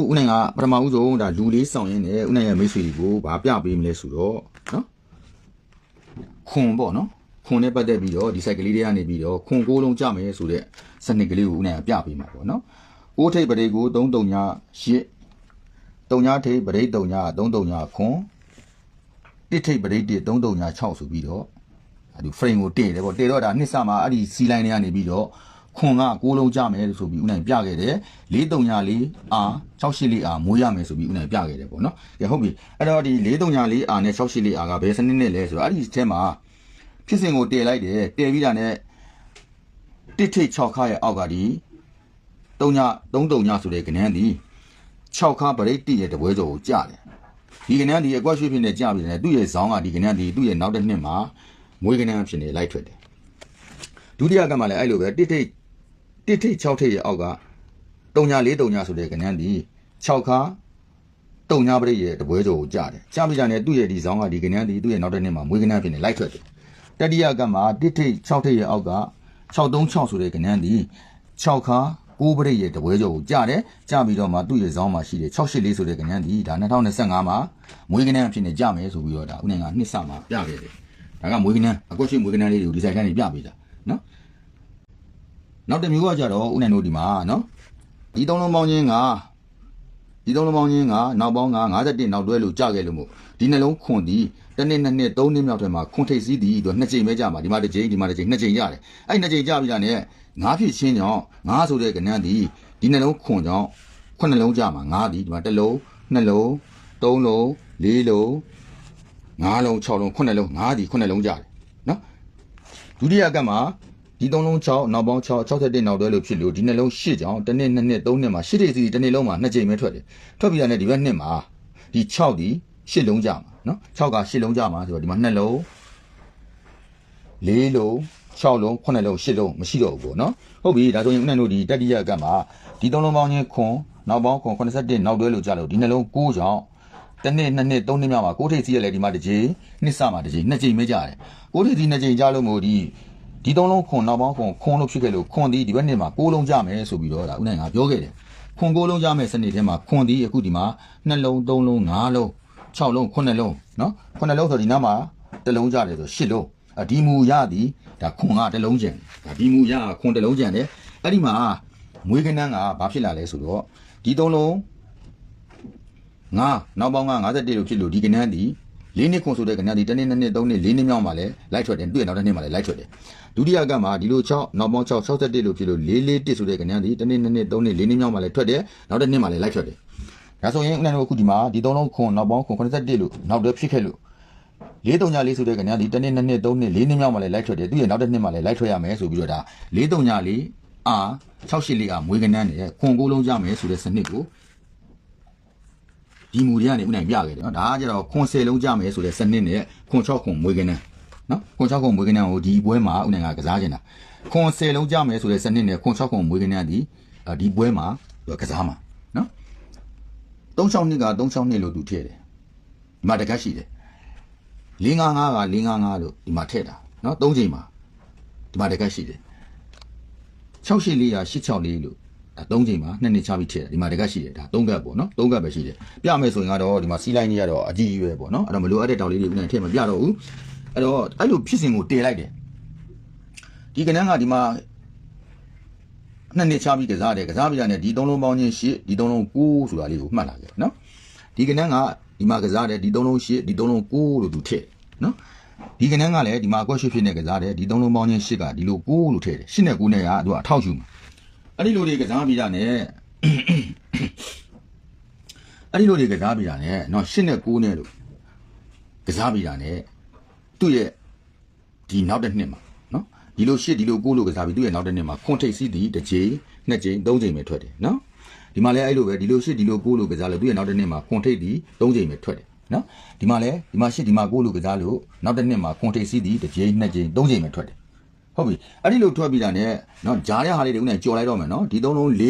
အခုဦးနိုင်ကပထမဦးဆုံးဒါလူလေးဆောင်ရင်းနဲ့ဦးနိုင်ရဲ့မိတ်ဆွေတွေကိုဗာပြပေးမလဲဆိုတော့နော်ခွန်ပေါ့နော်ခွန်နဲ့ပတ်သက်ပြီးတော့ဒီစိုက်ကလေးတွေကနေပြီးတော့ခွန်ကိုးလုံးကြမယ်ဆိုတဲ့စနစ်ကလေးကိုဦးနိုင်ကပြပေးမှာပေါ့နော်ကိုးထိပ်ပရိတ်ကို3 3ည8 3ညထိပ်ပရိတ်3ည3 3ညခွန်တစ်ထိပ်ပရိတ်1 3 3ည6ဆိုပြီးတော့အဲ့ဒီ frame ကိုတည့်တယ်ပေါ့တည့်တော့ဒါနှစ်စမှာအဲ့ဒီစီလိုင်းတွေကနေပြီးတော့ ခွန်ကကိုးလုံးကြမယ်ဆိုပြီးဦးနိုင်ပြခဲ့တယ်4 3ည4အာ6 8 4အာမိုးရမယ်ဆိုပြီးဦးနိုင်ပြခဲ့တယ်ပေါ့နော်ကဲဟုတ်ပြီအဲ့တော့ဒီ4 3ည4အာနဲ့6 8 4အာကဘယ်စနစ်နဲ့လဲဆိုတော့အဲ့ဒီအဲမှာဖြစ်စဉ်ကိုတည့်လိုက်တယ်တည့်ပြီးတာနဲ့တစ်ထိပ်6ခါရဲ့အောက်ကဒီ3ည3 3ညဆိုတဲ့ကဏ္ဍဒီ6ခါပရိတ်တိရဲ့တပွဲကျော်ကိုကြားတယ်ဒီကဏ္ဍဒီအကွက်ရွှေဖြစ်နေကြပြီလေသူ့ရဲ့ဇောင်းကဒီကဏ္ဍဒီသူ့ရဲ့နောက်တစ်နှစ်မှာမွေးကဏ္ဍဖြစ်နေလိုက်ထွက်တယ်ဒုတိယကမှလည်းအဲ့လိုပဲတစ်ထိပ် တစ်ထိပ်6ထိပ်ရဲ့အောက်က3ည4 3ညဆိုတဲ့ကဏ္ဍဒီ6ခါတုံညာပရိရဲ့တပွဲကျော်ကိုကြားတယ်ကြားပြီးကြတယ်သူ့ရဲ့ဒီဇောင်းကဒီကဏ္ဍဒီသူ့ရဲ့နောက်တစ်နှစ်မှာမွေးကဏ္ဍဖြစ်နေလိုက်ထွက်တယ်တတိယကမှတစ်ထိပ်6ထိပ်ရဲ့အောက်က636ဆိုတဲ့ကဏ္ဍဒီ6ခါကိုးပရိရဲ့တပွဲကျော်ကိုကြားတယ်ကြားပြီးတော့မှသူ့ရဲ့ဇောင်းမှာရှိတယ်684ဆိုတဲ့ကဏ္ဍဒီဒါ2025မှာမွေးကဏ္ဍဖြစ်နေကြမယ်ဆိုပြီးတော့ဒါဥနိုင်ကနှစ်ဆမှာပြခဲ့တယ်ဒါကမွေးကဏ္ဍအကွက်ရှိမွေးကဏ္ဍလေးတွေကိုဒီဇိုင်ကနေပြပေးတာနော် နောက်တစ်မျိုးကကြတော့ဦးနိုင်တို့ဒီမှာနော်ဒီသုံးလုံးပေါင်းချင်းကဒီသုံးလုံးပေါင်းချင်းကနောက်ပေါင်းက51နောက်တွဲလို့ကြခဲ့လို့မို့ဒီနှလုံးခွန်ဒီတစ်နှစ်နှစ်နှစ်သုံးနှစ်မြောက်ထဲမှာခွန်ထိပ်စည်းဒီတော့နှစ်ကြိမ်ပဲကြမှာဒီမှာတစ်ကြိမ်ဒီမှာတစ်ကြိမ်နှစ်ကြိမ်ကြတယ်အဲ့နှစ်ကြိမ်ကြပြီးတာနဲ့ငါးဖြစ်ချင်းကြောင့်ငါးဆိုတဲ့ကဏ္ဍဒီဒီနှလုံးခွန်ကြောင့်ခုနှစ်လုံးကြမှာငါးဒီဒီမှာတစ်လုံးနှစ်လုံးသုံးလုံးလေးလုံးငါးလုံး၆လုံးခုနှစ်လုံးငါးဒီခုနှစ်လုံးကြတယ်နော်ဒုတိယကပ်မှာ ဒီသုံးလုံး6နောက်ပေါင်း6 61နောက်တွဲလို့ဖြစ်လို့ဒီနှလုံး8ကြောင်းတစ်နှစ်နှစ်နှစ်သုံးနှစ်မှာ8တိစီတစ်နှစ်လုံးမှာနှစ်ကြိမ်ပဲထွက်တယ်ထွက်ပြီးတာနဲ့ဒီဘက်နှစ်မှာဒီ6ဒီ8လုံးကြမှာနော်6က8လုံးကြမှာဆိုတော့ဒီမှာ2လုံး4လုံး6လုံး9လုံး8လုံးမရှိတော့ဘူးပေါ့နော်ဟုတ်ပြီဒါဆိုရင်ဦးနိုင်တို့ဒီတတိယကပ်မှာဒီသုံးလုံးပေါင်းချင်းခွန်နောက်ပေါင်းခွန်81နောက်တွဲလို့ကြလို့ဒီနှလုံး9ကြောင်းတစ်နှစ်နှစ်နှစ်သုံးနှစ်မြောက်မှာကိုးထိပ်စီးရလေဒီမှာတစ်ကြိမ်နှစ်စမှာတစ်ကြိမ်နှစ်ကြိမ်ပဲကြတယ်ကိုးထိပ်စီးနှစ်ကြိမ်ကြလို့မို့ဒီ ဒီသုံးလုံးခွန်နောက်ပေါင်းခွန်ခွန်လို့ဖြစ်ခဲ့လို့ခွန်ဒီဒီဘက်နှစ်မှာကိုးလုံးကြမယ်ဆိုပြီးတော့ဒါဦးနိုင်ကပြောခဲ့တယ်ခွန်ကိုးလုံးကြမယ်စနစ်ထဲမှာခွန်ဒီအခုဒီမှာနှစ်လုံးသုံးလုံးငါးလုံး6လုံး9လုံးနော်9လုံးဆိုဒီနားမှာတစ်လုံးကြတယ်ဆို10လုံးအဒီမူရသည်ဒါခွန်ကတစ်လုံးကျန်ဒါဒီမူရကခွန်တစ်လုံးကျန်တယ်အဲ့ဒီမှာမွေးကနန်းကဘာဖြစ်လာလဲဆိုတော့ဒီသုံးလုံးငါနောက်ပေါင်းက51လို့ဖြစ်လို့ဒီကဏ္ဍဒီ၄နှစ်ခွန်ဆိုတဲ့ကဏ္ဍဒီတစ်နှစ်နှစ်နှစ်သုံးနှစ်၄နှစ်မြောက်မှာလဲလိုက်ထွက်တယ်တွေ့နောက်တစ်နှစ်မှာလဲလိုက်ထွက်တယ် ဒုတိယကမှာဒီလို6နောက်ပေါင်း6 61လို့ဖြစ်လို့441ဆိုတဲ့ကဏ္ဍဒီတစ်နှစ်နှစ်နှစ်သုံးနှစ်၄နှစ်မြောက်မှာလဲထွက်တယ်နောက်တစ်နှစ်မှာလဲလိုက်ထွက်တယ်ဒါဆိုရင်ဦးနိုင်တို့အခုဒီမှာဒီသုံးလုံးခွန်နောက်ပေါင်းခွန်81လို့နောက်တစ်ဖြစ်ခဲ့လို့434ဆိုတဲ့ကဏ္ဍဒီတစ်နှစ်နှစ်နှစ်သုံးနှစ်၄နှစ်မြောက်မှာလဲလိုက်ထွက်တယ်သူရဲ့နောက်တစ်နှစ်မှာလဲလိုက်ထွက်ရမယ်ဆိုပြီးတော့ဒါ434အာ684အာမွေးကဏ္ဍနဲ့ခွန်ကိုလုံးကြမယ်ဆိုတဲ့စနစ်ကိုဒီမူတွေကနေဥနိုင်ပြခဲ့တယ်နော်ဒါကကြတော့ခွန်10လုံးကြမယ်ဆိုတဲ့စနစ်နဲ့ခွန်6ခွန်မွေးကနန်း နော်ခွန်6ခွန်မွေးကနန်းကိုဒီပွဲမှာဥနိုင်ကကစားခြင်းတာခွန်10လုံးကြမယ်ဆိုတဲ့စနစ်နဲ့ခွန်6ခွန်မွေးကနန်းဒီအာဒီပွဲမှာသူကကစားမှာနော်36နှစ်က36နှစ်လို့သူထည့်တယ်ဒီမှာတကက်ရှိတယ်555က555လို့ဒီမှာထည့်တာနော်၃ချိန်မှာဒီမှာတကက်ရှိတယ်684က864လို့ဒါ၃ချိန်မှာနှစ်နှစ်ချပြီးထည့်တယ်ဒီမှာတကက်ရှိတယ်ဒါ၃ကက်ပေါ့နော်၃ကက်ပဲရှိတယ်ပြမယ်ဆိုရင်ကတော့ဒီမှာစီးလိုက်နေရတော့အကြီးကြီးပဲပေါ့နော်အဲ့တော့မလိုအပ်တဲ့တောင်လေးတွေနဲ့ထည့်မပြတော့ဘူး အဲ့တော့အဲ့လိုဖြစ်စဉ်ကိုတည်လိုက်တယ်ဒီကနန်းကဒီမှာနှစ်နှစ်ချပြီးကစားတယ်ကစားပြီးတာနဲ့ဒီသုံးလုံးပေါင်းချင်းရှစ်ဒီသုံးလုံးကိုးဆိုတာလေးကိုမှတ်လာခဲ့နော်ဒီကနန်းကဒီမှာကစားတယ်ဒီသုံးလုံးရှစ်ဒီသုံးလုံးကိုးလို့သူထည့်နော်ဒီကနန်းကလည်းဒီမှာကွက်ရှစ်ဖြစ်နေကစားတယ်ဒီသုံးလုံးပေါင်းချင်းရှစ်ကဒီလိုကိုးလို့ထည့်တယ်ရှစ်နဲ့ကိုးနဲ့ကသူကအထောက်ယူမှာအဲ့ဒီလိုတွေကစားပြီးတာနဲ့အဲ့ဒီလိုတွေကစားပြီးတာနဲ့နော်ရှစ်နဲ့ကိုးနဲ့လို့ကစားပြီးတာနဲ့ သူ့ရဲ့ဒီနောက်တဲ့နှစ်မှာနော်ဒီလိုရှစ်ဒီလိုကိုလို့ကစားပြီးသူ့ရဲ့နောက်တဲ့နှစ်မှာခွန်ထိပ်စီးသည်တစ်ချိန်နှစ်ချိန်သုံးချိန်ပဲထွက်တယ်နော်ဒီမှာလည်းအဲ့လိုပဲဒီလိုရှစ်ဒီလိုကိုလို့ကစားလို့သူ့ရဲ့နောက်တဲ့နှစ်မှာခွန်ထိပ်သည်သုံးချိန်ပဲထွက်တယ်နော်ဒီမှာလည်းဒီမှာရှစ်ဒီမှာကိုလို့ကစားလို့နောက်တဲ့နှစ်မှာခွန်ထိပ်စီးသည်တစ်ချိန်နှစ်ချိန်သုံးချိန်ပဲထွက်တယ်ဟုတ်ပြီအဲ့ဒီလိုထွက်ပြီးတာ ਨੇ နော်ဂျားတဲ့ဟာလေးတွေဦးနဲ့ကြော်လိုက်တော့မယ်နော်ဒီသုံးလုံး၄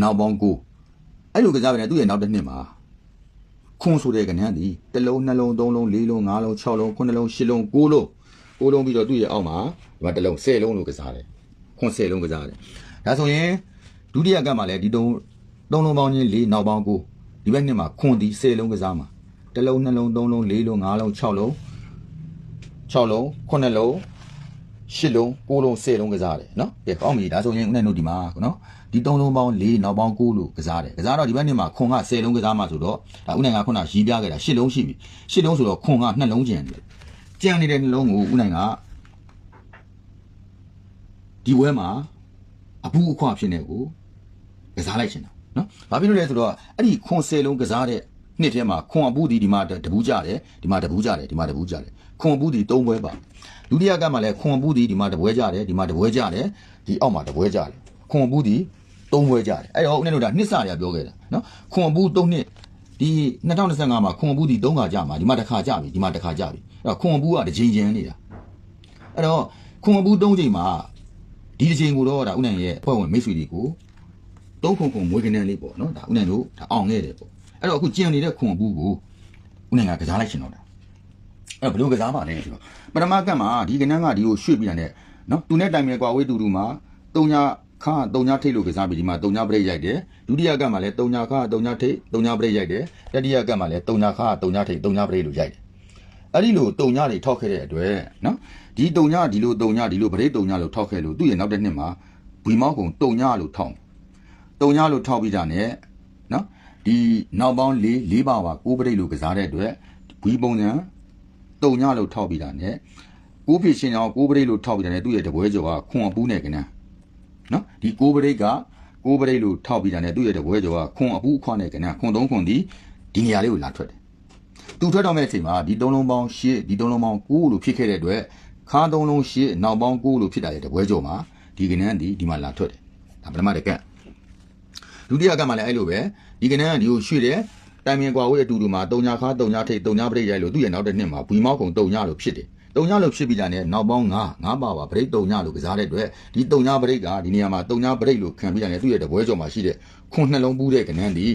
နောက်ပေါင်း၉အဲ့လိုကစားပြန်တယ်သူ့ရဲ့နောက်တဲ့နှစ်မှာ ခွန်ဆိုတဲ့ကဏ္ဍဒီတစ်လုံးနှလုံးသုံးလုံးလေးလုံးငါးလုံး6လုံး9လုံး10လုံး9လုံး9လုံးပြီးတော့သူ့ရဲ့အောက်မှာဒီမှာတစ်လုံး10လုံးလို့ကစားတယ်ခွန်10လုံးကစားတယ်ဒါဆိုရင်ဒုတိယကပ်မှာလည်းဒီသုံးသုံးလုံးပေါင်းချင်း၄နောက်ပေါင်း9ဒီဘက်နှစ်မှာခွန်ဒီ10လုံးကစားမှာတစ်လုံးနှလုံးသုံးလုံးလေးလုံးငါးလုံး6လုံး6လုံး9လုံးရှစ်လုံး9လုံး10လုံးကစားတယ်နော်ကဲကောင်းပြီဒါဆိုရင်ဦးနဲ့တို့ဒီမှာနော် ဒီ3လုံးပေါင်း4နောက်ပေါင်း9လို့ကစားတယ်ကစားတော့ဒီဘက်နှစ်မှာခွန်က10လုံးကစားမှာဆိုတော့ဒါဦးနိုင်ကခုနရီးပြခဲ့တာ10လုံးရှိပြီ10လုံးဆိုတော့ခွန်က2လုံးကျန်တယ်ကျန်နေတဲ့နှလုံးကိုဦးနိုင်ကဒီဝဲမှာအပူအခွဖြစ်နေကိုကစားလိုက်ချင်တာနော်ဘာဖြစ်လို့လဲဆိုတော့အဲ့ဒီခွန်10လုံးကစားတဲ့နှစ်ထဲမှာခွန်အပူဒီဒီမှာတပူးကြတယ်ဒီမှာတပူးကြတယ်ဒီမှာတပူးကြတယ်ခွန်အပူဒီ3ပွဲပါဒုတိယကမှလည်းခွန်အပူဒီဒီမှာတပွဲကြတယ်ဒီမှာတပွဲကြတယ်ဒီအောက်မှာတပွဲကြတယ်ခွန်အပူဒီ 3ပွဲကြတယ်အဲ့တော့ဦးနဲ့တို့ဒါနှစ်စရပြောခဲ့တာနော်ခွန်အပူ3နှစ်ဒီ2025မှာခွန်အပူဒီ3ခါကြမှာဒီမှာတစ်ခါကြပြီဒီမှာတစ်ခါကြပြီအဲ့တော့ခွန်အပူကတစ်ချိန်ချင်းနေတာအဲ့တော့ခွန်အပူ3ချိန်မှာဒီတစ်ချိန်ကိုတော့ဒါဦးနိုင်ရဲ့အဖွဲ့ဝင်မိတ်ဆွေတွေကိုသုံးခုခုမွေးကနေလေးပေါ့နော်ဒါဦးနိုင်တို့ဒါအောင်ခဲ့တယ်ပေါ့အဲ့တော့အခုကျန်နေတဲ့ခွန်ဘူးကိုဦးနိုင်ကကစားလိုက်ရှင်တော့တာအဲ့တော့ဘယ်လိုကစားပါလဲဆိုတော့ပထမကတ်မှာဒီကနန်းကဒီကိုရွှေ့ပြီးတာနဲ့နော်သူနဲ့တိုင်မြဲကွာဝေးတူတူမှာတုံညာ ခါတုံညာထိတ်လို့ကစားပြီးဒီမှာတုံညာပရိတ်ရိုက်တယ်ဒုတိယကတ်မှာလည်းတုံညာခါတုံညာထိတ်တုံညာပရိတ်ရိုက်တယ်တတိယကတ်မှာလည်းတုံညာခါတုံညာထိတ်တုံညာပရိတ်လို့ရိုက်တယ်အဲ့ဒီလိုတုံညတွေထောက်ခဲ့တဲ့အတွက်နော်ဒီတုံညဒီလိုတုံညဒီလိုပရိတ်တုံညလို့ထောက်ခဲ့လို့သူ့ရဲ့နောက်တဲ့နှစ်မှာဘွေမောက်ကုံတုံညလို့ထောက်တုံညလို့ထောက်ပြီးတာနဲ့နော်ဒီနောက်ပေါင်း၄၄ပါပါကိုပရိတ်လို့ကစားတဲ့အတွက်ဘွေပုံစံတုံညလို့ထောက်ပြီးတာနဲ့ကိုဖြစ်ရှင်အောင်ကိုပရိတ်လို့ထောက်ပြီးတာနဲ့သူ့ရဲ့တပွဲကျော်ကခွန်အပူးနဲ့ကနန်း နော်ဒီကိုးပရိတ်ကကိုးပရိတ်လို့ထောက်ပြီးတာ ਨੇ သူ့ရဲ့တပွဲကျော်ကခွန်အပူးအခွနဲ့ကနန်းခွန်သုံးခွန်ဒီဒီနေရာလေးကိုလာထွက်တယ်သူထွက်တော့မဲ့အချိန်မှာဒီသုံးလုံးပေါင်း၈ဒီသုံးလုံးပေါင်း9လို့ဖြစ်ခဲ့တဲ့အတွက်ခါသုံးလုံး၈နောက်ပေါင်း9လို့ဖြစ်တာရဲ့တပွဲကျော်မှာဒီကနန်းဒီဒီမှာလာထွက်တယ်ဒါပထမတက်ကန့်ဒုတိယကမှလည်းအဲ့လိုပဲဒီကနန်းကဒီကိုရွှေ့တယ်တိုင်ပင်ကွာဝေးအတူတူမှာတုံညာခါတုံညာထိတ်တုံညာပရိတ်ရိုက်လို့သူ့ရဲ့နောက်တစ်နှစ်မှာဘွီမောက်ကုံတုံညာလို့ဖြစ်တယ် တုံညာလို့ဖြစ်ပြီးတာနဲ့နောက်ပေါင်း9 9ပါပါပရိတ်တုံညာလို့ကစားတဲ့အတွက်ဒီတုံညာပရိတ်ကဒီနေရာမှာတုံညာပရိတ်လို့ခံပြီးတာနဲ့သူ့ရဲ့တပွဲကျော်မှာရှိတဲ့ခွန်နှလုံးပူးတဲ့ကနန်းဒီ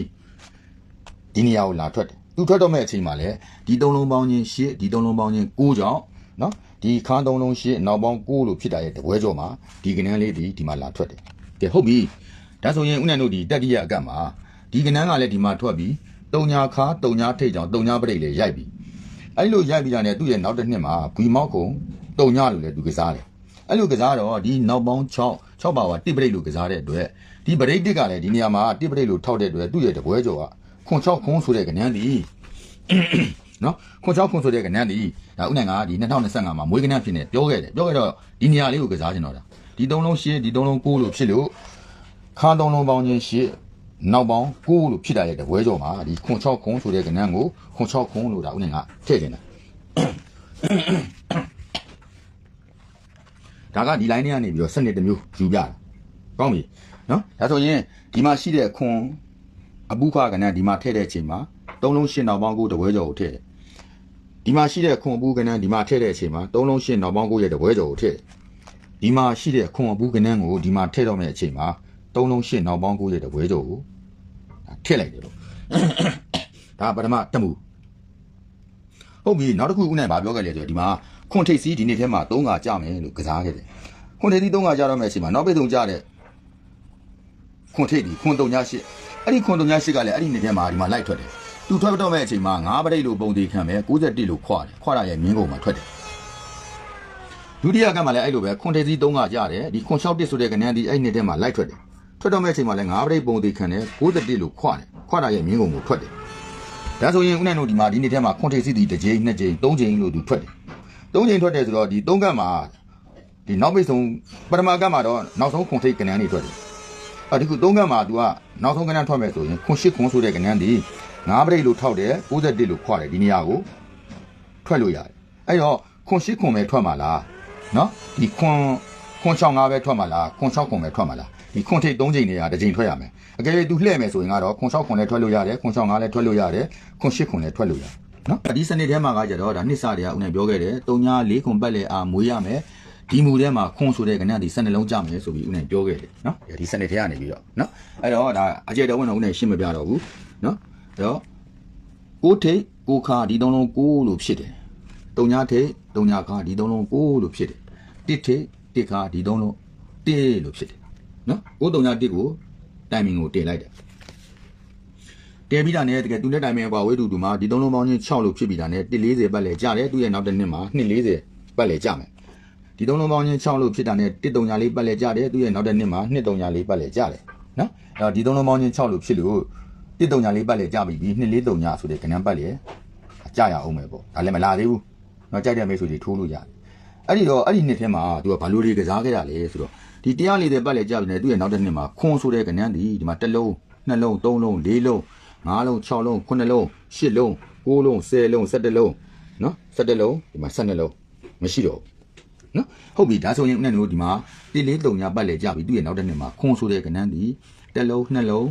ဒီနေရာကိုလာထွက်တယ်သူထွက်တော့မဲ့အချိန်မှာလည်းဒီသုံးလုံးပေါင်းချင်းရှစ်ဒီသုံးလုံးပေါင်းချင်း9ကြောင့်နော်ဒီခါသုံးလုံးရှစ်နောက်ပေါင်း9လို့ဖြစ်တာရဲ့တပွဲကျော်မှာဒီကနန်းလေးဒီဒီမှာလာထွက်တယ်ကဲဟုတ်ပြီဒါဆိုရင်ဦးနိုင်တို့ဒီတက်တိယအကတ်မှာဒီကနန်းကလည်းဒီမှာထွက်ပြီးတုံညာခါတုံညာထိတ်ကြောင်တုံညာပရိတ်လည်းရိုက်ပြီး အဲ့လိုရိုက်ပြီးတာနဲ့သူ့ရဲ့နောက်တစ်နှစ်မှာဘွီမောက်ကုံတုံညာလို့လည်းသူကစားတယ်အဲ့လိုကစားတော့ဒီနောက်ပေါင်း6 6ပါဝါတစ်ပရိတ်လို့ကစားတဲ့အတွက်ဒီပရိတ်တစ်ကလည်းဒီနေရာမှာတစ်ပရိတ်လို့ထောက်တဲ့အတွက်သူ့ရဲ့တပွဲကျော်ကခွန်6ခွန်ဆိုတဲ့ကနန်းဒီနော်ခွန်6ခွန်ဆိုတဲ့ကနန်းဒီဒါဦးနိုင်ကဒီ2025မှာမွေးကနန်းဖြစ်နေပြောခဲ့တယ်ပြောခဲ့တော့ဒီနေရာလေးကိုကစားချင်တော့တာဒီ3လုံး8ဒီ3လုံး9လို့ဖြစ်လို့ခါသုံးလုံးပေါင်းချင်းရှစ် နောက်ပေါင်း9လို့ဖြစ်တာရဲ့တပွဲကျော်မှာဒီခွန်6ခွန်ဆိုတဲ့ကဏ္ဍကိုခွန်6ခွန်လို့ဒါဦးနေကထည့်တင်တာဒါကဒီ line ထဲကနေပြီးတော့စနစ်တစ်မျိုးယူပြတာကောင်းပြီနော်ဒါဆိုရင်ဒီမှာရှိတဲ့ခွန်အပုခကဏ္ဍဒီမှာထည့်တဲ့အချိန်မှာ3လုံးရှစ်နောက်ပေါင်း9တပွဲကျော်ကိုထည့်တယ်ဒီမှာရှိတဲ့ခွန်အပုကဏ္ဍဒီမှာထည့်တဲ့အချိန်မှာ3လုံးရှစ်နောက်ပေါင်း9ရဲ့တပွဲကျော်ကိုထည့်တယ်ဒီမှာရှိတဲ့ခွန်အပုကဏ္ဍကိုဒီမှာထည့်တော့မယ့်အချိန်မှာ သုံးလုံးရှစ်နောက်ပေါင်း9ရဲ့တပွဲကျော်ကိုဒါထည့်လိုက်တယ်လို့ဒါပထမတမှုဟုတ်ပြီနောက်တစ်ခုဦးနိုင်ဗာပြောခဲ့လေဆိုတော့ဒီမှာခွန်ထိတ်စီးဒီနေ့ထဲမှာ3ခါကြာမယ်လို့ကစားခဲ့တယ်ခွန်ထိတ်စီး3ခါကြာတော့မယ်အချိန်မှာနောက်ပိတ်တုံကြတဲ့ခွန်ထိတ်ဒီခွန်တုံညရှစ်အဲ့ဒီခွန်တုံညရှစ်ကလည်းအဲ့ဒီနေ့ထဲမှာဒီမှာလိုက်ထွက်တယ်သူထွက်တော့မဲ့အချိန်မှာ9ပရိတ်လို့ပုံသေးခံမယ်61လို့ခွာတယ်ခွာရရဲ့မြင်းကုန်မှာထွက်တယ်ဒုတိယကမှလည်းအဲ့လိုပဲခွန်ထေစီ3ကကြတယ်ဒီခွန်6တစ်ဆိုတဲ့ကဏ္ဍဒီအဲ့နှစ်ထဲမှာလိုက်ထွက်တယ် ထွက်တော့မဲ့အချိန်မှာလည်း9ပရိတ်ပုံသေးခံတယ်61လို့ခွာတယ်ခွာတာရဲ့မြင်းကုန်ကိုထွက်တယ်ဒါဆိုရင်ဦးနိုင်တို့ဒီမှာဒီနှစ်ထဲမှာခွန်ထေစီဒီတစ်ကြိမ်နှစ်ကြိမ်သုံးကြိမ်လို့သူထွက်တယ်သုံးကြိမ်ထွက်တယ်ဆိုတော့ဒီသုံးကတ်မှာဒီနောက်ပိတ်ဆုံးပထမကတ်မှာတော့နောက်ဆုံးခွန်ထိတ်ကဏ္ဍနေထွက်တယ်အဲ့ဒီခုသုံးကတ်မှာ तू ကနောက်ဆုံးကဏ္ဍထွက်မယ်ဆိုရင်ခွန်8ခွန်ဆိုတဲ့ကဏ္ဍဒီ9ပရိတ်လို့ထောက်တယ်61လို့ခွာတယ်ဒီနေရာကိုထွက်လို့ရတယ်အဲ့တော့ခွန်8ခွန်ပဲထွက်မှာလားနော်ဒီခွန်ခွန်65ပဲထွက်မှာလားခွန်6ခွန်ပဲထွက်မှာလား ဒီခွန်ထိတ်3ချိန်နေရတစ်ချိန်ထွက်ရမယ်အကယ်၍သူလှည့်မယ်ဆိုရင်ကတော့ခွန်6ခွန်လည်းထွက်လို့ရတယ်ခွန်65လည်းထွက်လို့ရတယ်ခွန်8ခွန်လည်းထွက်လို့ရတယ်နော်ဒီစနစ်ထဲမှာကကြတော့ဒါနှစ်စတွေကဦးနဲ့ပြောခဲ့တယ်3ညာ4ခွန်ပတ်လေအားမွေးရမယ်ဒီမူထဲမှာခွန်ဆိုတဲ့ကဏ္ဍဒီစနစ်လုံးကြမယ်ဆိုပြီးဦးနဲ့ပြောခဲ့တယ်နော်ဒီစနစ်ထဲကနေပြီးတော့နော်အဲ့တော့ဒါအကျေတော်ဝင်တော့ဦးနဲ့ရှင်းမပြတော့ဘူးနော်အဲ့တော့ကိုထိတ်ကိုခါဒီသုံးလုံးကိုလို့ဖြစ်တယ်တုံညာထိတ်တုံညာခါဒီသုံးလုံးကိုလို့ဖြစ်တယ်တစ်ထိတစ်ခါဒီသုံးလုံးတစ်လို့ဖြစ်တယ် နော်ကိုတုံညာတစ်ကိုတိုင်မင်ကိုတင်လိုက်တယ်တဲပြီးတာနဲ့တကယ်သူနဲ့တိုင်ပင်ကွာဝေးတူတူမှာဒီသုံးလုံးပေါင်းချင်း6လို့ဖြစ်ပြီးတာနဲ့140ပတ်လဲကြတယ်သူ့ရဲ့နောက်တစ်နှစ်မှာ240ပတ်လဲကြမယ်ဒီသုံးလုံးပေါင်းချင်း6လို့ဖြစ်တာနဲ့134ပတ်လဲကြတယ်သူ့ရဲ့နောက်တစ်နှစ်မှာ234ပတ်လဲကြတယ်နော်အဲ့တော့ဒီသုံးလုံးပေါင်းချင်း6လို့ဖြစ်လို့134ပတ်လဲကြပြီပြီး243ဆိုတဲ့ကဏ္ဍပတ်လဲကြရအောင်မယ်ပေါ့ဒါလည်းမလာသေးဘူးနော်ကြိုက်တဲ့မိတ်ဆွေတွေထိုးလို့ရတယ် အဲ့ဒီတော့အဲ့ဒီနှစ်ထဲမှာသူကဘာလို့တွေကစားခဲ့တာလဲဆိုတော့ဒီ140ပတ်လဲကြပြီနဲ့သူ့ရဲ့နောက်တစ်နှစ်မှာခွန်ဆိုတဲ့ကဏ္ဍဒီဒီမှာတစ်လုံးနှလုံးသုံးလုံးလေးလုံး၅လုံး6လုံး9လုံး10လုံး9လုံး10လုံး17လုံးနော်17လုံးဒီမှာ12လုံးမရှိတော့ဘူးနော်ဟုတ်ပြီဒါဆိုရင်ဦးနဲ့တို့ဒီမှာတိလေးတုံညာပတ်လေကြပြီသူ့ရဲ့နောက်တစ်နှစ်မှာခွန်ဆိုတဲ့ကဏ္ဍဒီတစ်လုံး2လုံး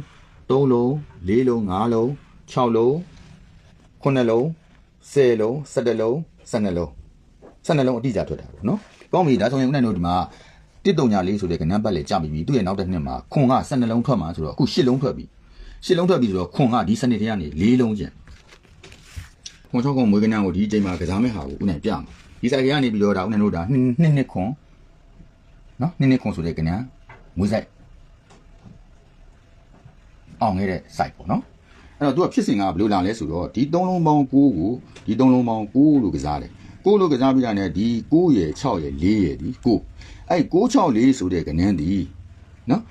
3လုံး4လုံး5လုံး6လုံး9လုံး10လုံး17လုံး12လုံး 12လုံးအတိအကျထွက်တာပေါ့နော်ကောင်းပြီဒါဆိုရင်ဦးနဲ့တို့ဒီမှာတစ်တုံညာလေးဆိုတဲ့ကဏ္ဍပတ်လေကြပြီသူ့ရဲ့နောက်တစ်နှစ်မှာခွန်က12လုံးထွက်မှာဆိုတော့အခု10လုံးထွက်ပြီရှစ်လုံးထွက်ပြီဆိုတော့ခွန်ကဒီစနစ်ထဲကနေ၄လုံးကျန်ခွန်ချောက်ကောင်မွေးကနန်းကိုဒီအချိန်မှာကစားမဲ့ဟာကိုဦးနိုင်ပြမှာဒီဆိုင်ကနေပြီးတော့ဒါဦးနိုင်တို့ဒါနှစ်နှစ်နှစ်ခွန်နော်နှစ်နှစ်ခွန်ဆိုတဲ့ကနန်းမွေးဆိုင်အောင်ခဲ့တဲ့စိုက်ပေါ့နော်အဲ့တော့သူကဖြစ်စဉ်ကဘယ်လိုလာလဲဆိုတော့ဒီ၃လုံးပေါင်း9ကိုဒီ၃လုံးပေါင်း9လို့ကစားတယ် 9လို့ကစားပြီးတာနဲ့ဒီ9ရယ်6ရယ်4ရယ်ဒီ9အဲ့964ဆိုတဲ့ကနန်းဒီနော်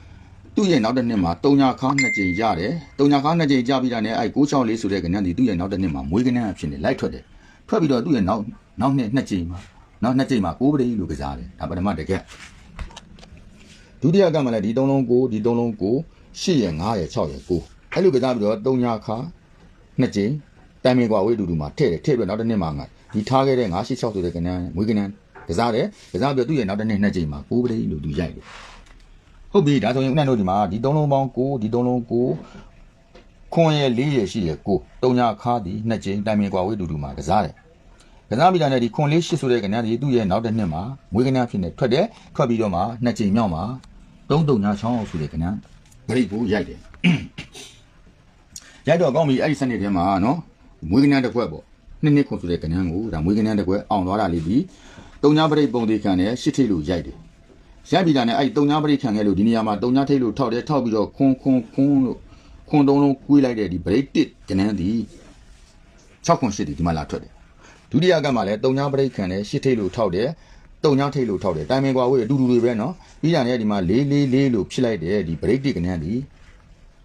သူ့ရဲ့နောက်တစ်နှစ်မှာတုံညာခါနှစ်ကြိမ်ရတယ်တုံညာခါနှစ်ကြိမ်ကြပြီးတာနဲ့အဲ664ဆိုတဲ့ကဏ္ဍဒီသူ့ရဲ့နောက်တစ်နှစ်မှာမွေးကဏ္ဍအဖြစ်နဲ့လိုက်ထွက်တယ်ထွက်ပြီးတော့သူ့ရဲ့နောက်နောက်နှစ်နှစ်ကြိမ်မှာနောက်နှစ်ကြိမ်မှာကိုးပရိလို့ကစားတယ်ဒါပထမတကက်ဒုတိယကမှလည်းဒီ3လုံး9ဒီ3လုံး9 8ရယ်9ရယ်6ရယ်9အဲ့လိုကစားပြီးတော့တုံညာခါနှစ်ကြိမ်တိုင်မင်ကွာဝေးတူတူမှာထည့်တယ်ထည့်ပြီးနောက်တစ်နှစ်မှာငါ ဒီထားခဲ့တဲ့986ဆိုတဲ့ကဏ္ဍမွေးကဏ္ဍကစားတယ်ကစားပြီးတော့သူ့ရဲ့နောက်တစ်နှစ်နှစ်ကြိမ်မှာကိုးပရိလို့သူရိုက်တယ်ဟုတ်ပြီဒါဆိုရင်ဦးနဲ့တို့ဒီမှာဒီသုံးလုံးပေါင်း9ဒီသုံးလုံး9ခွန်ရဲ့4ရဲ့ရှိရဲ့9တုံညာခါးဒီနှစ်ကြိမ်တိုင်ပင်ကွာဝေးတူတူမှာကစားတယ်ကစားပြီးတာနဲ့ဒီခွန်လေး8ဆိုတဲ့ကဏ္ဍဒီသူ့ရဲ့နောက်တစ်နှစ်မှာမွေးကဏ္ဍဖြစ်နေထွက်တယ်ထွက်ပြီးတော့မှနှစ်ကြိမ်မြောက်မှာ3တုံညာချောင်းအောင်ဆိုတဲ့ကဏ္ဍဂရိတ်ကိုရိုက်တယ်ရိုက်တော့ကောင်းပြီအဲ့ဒီစနစ်ထဲမှာနော်မွေးကဏ္ဍတစ်ခွက်ပေါ့ နှစ်နှစ်ခွန်ဆိုတဲ့ကဏ္ဍကိုဒါမွေးကဏ္ဍတစ်ခွက်အောင်သွားတာလေးပြီးတုံညာပရိတ်ပုံသေးခံနဲ့ရှစ်ထိပ်လို့ရိုက်တယ်ရိုက်ပြီးတာနဲ့အဲ့တုံညာပရိခံခဲ့လို့ဒီနေရာမှာတုံညာထိတ်လို့ထောက်တယ်ထောက်ပြီးတော့ခွန်းခွန်းခွန်းလို့ခွန်းတုံးလုံးကွေးလိုက်တဲ့ဒီ break တစ်ကနန်းဒီ6ခွန်း8ဒီဒီမှာလာထွက်တယ်ဒုတိယကမှလည်းတုံညာပရိခံတယ်ရှစ်ထိတ်လို့ထောက်တယ်တုံညာထိတ်လို့ထောက်တယ်တိုင်ပင်ကွာဝေးအတူတူတွေပဲနော်ပြီးတာနဲ့ဒီမှာ၄၄၄လို့ဖြစ်လိုက်တယ်ဒီ break တစ်ကနန်းဒီ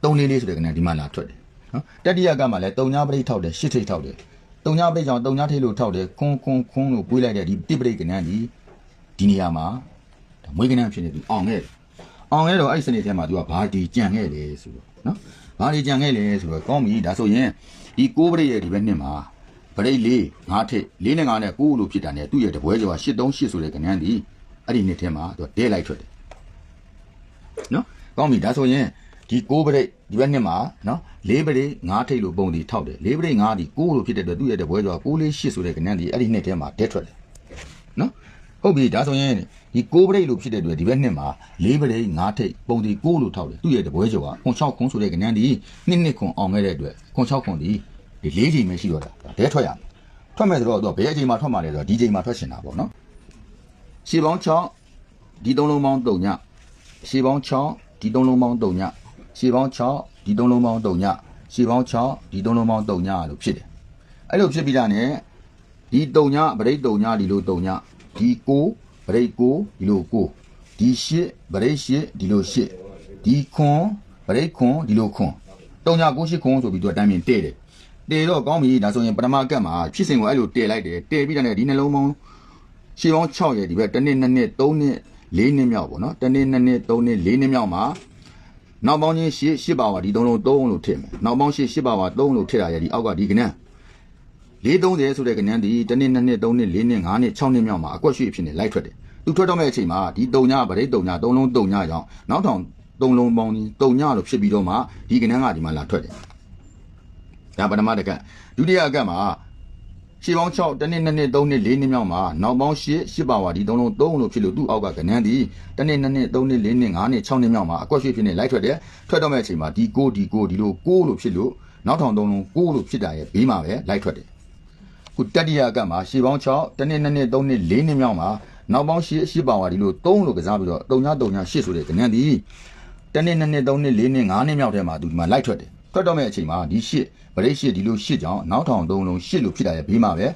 3လေးလေးဆိုတဲ့ကနန်းဒီမှာလာထွက်တယ်နော်တတိယကမှလည်းတုံညာပရိထောက်တယ်ရှစ်ထိတ်ထောက်တယ် တုံညာပရိကြောင့်တုံညာထိတ်လို့ထောက်တယ်ခွန်းခွန်းခွန်းလို့ကွေးလိုက်တဲ့ဒီတစ်ပရိကနန်းဒီဒီနေရာမှာဒါမွေးကနန်းဖြစ်နေသူအောင်ခဲ့တယ်အောင်ခဲ့တော့အဲ့ဒီစနစ်ထဲမှာသူကဘာဒီကြံခဲ့လဲဆိုတော့နော်ဘာဒီကြံခဲ့လဲဆိုတော့ကောင်းပြီဒါဆိုရင်ဒီကိုးပရိရဲ့ဒီဘက်နှစ်မှာပရိလေးငါးထစ်လေးနဲ့ငါးနဲ့ကိုးလို့ဖြစ်တာ ਨੇ သူ့ရဲ့တပွဲကျော်က838ဆိုတဲ့ကနန်းဒီအဲ့ဒီနှစ်ထဲမှာသူကဒဲလိုက်ထွက်တယ်နော်ကောင်းပြီဒါဆိုရင် ဒီကိုးပရိဒီဘက်နှစ်မှာနော်လေးပရိငါးထိတ်လို့ပုံဒီထောက်တယ်လေးပရိငါးဒီကိုးလို့ဖြစ်တဲ့အတွက်သူ့ရဲ့တပွဲကျော်က6လေး8ဆိုတဲ့ကနန်းဒီအဲ့ဒီနှစ်ထဲမှာဒဲထွက်တယ်နော်ဟုတ်ပြီဒါဆိုရင်ဒီ6ပရိတ်လို့ဖြစ်တဲ့အတွက်ဒီဘက်နှစ်မှာ4ပရိတ်5ထိပ်ပုံဒီ6လို့ထောက်တယ်သူ့ရဲ့တပွဲကျော်ကခွန်6ခွန်ဆိုတဲ့ကဏ္ဍဒီနှစ်နှစ်ခွန်အောင်ခဲ့တဲ့အတွက်ခွန်6ခွန်ဒီဒီ4ချိန်ပဲရှိတော့တာဒဲထွက်ရမယ်ထွက်မယ်ဆိုတော့သူကဘယ်အချိန်မှာထွက်မှာလဲဆိုတော့ဒီချိန်မှာထွက်ရှင်တာပေါ့နော်ရှေးပေါင်း6ဒီ3လုံးပေါင်း3ညရှေးပေါင်း6ဒီ3လုံးပေါင်း3ည ရှေးပေါင်း6ဒီ3လုံးပေါင်း3ညရှေးပေါင်း6ဒီ3လုံးပေါင်း3ညလို့ဖြစ်တယ်အဲ့လိုဖြစ်ပြီးတာ ਨੇ ဒီတုံညဗရိတ်တုံညဒီလိုတုံညဒီကိုဗရိတ်ကိုဒီလိုကိုဒီရှစ်ဗရိတ်ရှစ်ဒီလိုရှစ်ဒီခွန်ဗရိတ်ခွန်ဒီလိုခွန်တုံညကိုရှစ်ခွန်ဆိုပြီးသူအတိုင်းမြင်တဲ့တယ်တဲတော့ကောင်းပြီဒါဆိုရင်ပထမကတ်မှာဖြစ်စဉ်ကိုအဲ့လိုတဲလိုက်တယ်တဲပြီးတဲ့ဒီနှလုံးပေါင်းရှေးပေါင်း6ရဲ့ဒီဘက်တစ်နှစ်နှစ်နှစ်3နှစ်4နှစ်မြောက်ပေါ့နော်တစ်နှစ်နှစ်နှစ်3နှစ်4နှစ်မြောက်မှာ နောက်ပေါင်းချင်းရှစ်ရှစ်ပါဝါဒီသုံးလုံး3လို့ထည့်မယ်နောက်ပေါင်းရှစ်ရှစ်ပါဝါ3လို့ထည့်တာရဲ့ဒီအောက်ကဒီကနန်း430ဆိုတဲ့ကဏ္ဍဒီတစ်နှစ်နှစ်နှစ်သုံးနှစ်လေးနှစ်ငါးနှစ်6နှစ်မြောက်မှာအကွက်ရွှေ့ဖြစ်နေလိုက်ထွက်တယ်သူထွက်တော့မဲ့အချိန်မှာဒီတုံညဗရိတ်တုံည3လုံးတုံညကြောင့်နောက်ထောင်3လုံးပေါင်းဒီတုံညလို့ဖြစ်ပြီးတော့မှဒီကဏ္ဍကဒီမှာလာထွက်တယ်ဒါပထမတစ်ကဒုတိယအကမှာ ရှေးပေါင်း6တစ်နှစ်နှစ်နှစ်3နှစ်4နှစ်မြောက်မှာနောက်ပေါင်း8 8ပါဝါဒီ3လုံး3လို့ဖြစ်လို့သူ့အောက်ကကဏ္ဍဒီတစ်နှစ်နှစ်နှစ်3နှစ်4နှစ်5နှစ်6နှစ်မြောက်မှာအကွက်ရွှေ့ဖြစ်နေလိုက်ထွက်တယ်ထွက်တော့မဲ့အချိန်မှာဒီကိုဒီကိုဒီလိုကိုလို့ဖြစ်လို့နောက်ထောင်3လုံးကိုလို့ဖြစ်တာရဲ့ဘေးမှာပဲလိုက်ထွက်တယ်ခုတတိယကမှာရှေပေါင်း6တနှစ်နှစ်နှစ်3နှစ်4နှစ်မြောက်မှာနောက်ပေါင်းရှေရှေပါဝါဒီလို3လို့ကစားပြီးတော့3ည3ည8ဆိုတဲ့ကဏ္ဍဒီတနှစ်နှစ်နှစ်3နှစ်4နှစ်5နှစ်မြောက်ထဲမှာသူဒီမှာလိုက်ထွက်တယ် ထွက်တော့မဲ့အချိန်မှာဒီရှစ်ဗရိတ်ရှစ်ဒီလိုရှစ်ကြောင့်နောက်ထောင်သုံးလုံးရှစ်လို့ဖြစ်တာရဲ့ဘေးမှာပဲ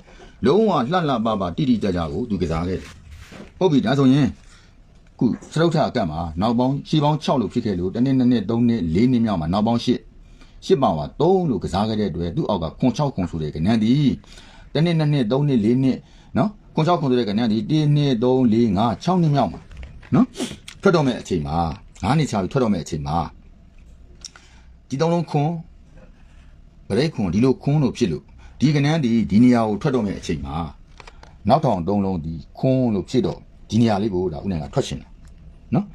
လုံးဝလှလှပပတိတိကျကျကိုသူကစားခဲ့တယ်ဟုတ်ပြီဒါဆိုရင်ခုစရုပ်ထအကတ်မှာနောက်ပေါင်းရှေ့ပေါင်း6လို့ဖြစ်ခဲ့လို့တစ်နှစ်နှစ်နှစ်သုံးနှစ်လေးနှစ်မြောက်မှာနောက်ပေါင်းရှစ်ရှစ်ပေါင်က3လို့ကစားခဲ့တဲ့အတွက်သူ့အောက်ကခွန်6ခွန်ဆိုတဲ့ကဏ္ဍဒီတစ်နှစ်နှစ်နှစ်သုံးနှစ်လေးနှစ်နော်ခွန်6ခွန်ဆိုတဲ့ကဏ္ဍဒီ1နှစ်3 4 5 6နှစ်မြောက်မှာနော်ထွက်တော့မဲ့အချိန်မှာ9နှစ်ချပြီးထွက်တော့မဲ့အချိန်မှာ ဒီသုံးလုံးခွန်းဗရိတ်ခွန်းဒီလိုခွန်းလို့ဖြစ်လို့ဒီကနန်းဒီဒီနေရာကိုထွက်တော့မယ့်အချိန်မှာနောက်ထောင်သုံးလုံးဒီခွန်းလို့ဖြစ်တော့ဒီနေရာလေးကိုဒါဦးနိုင်ကထွက်ရှင်တာနော်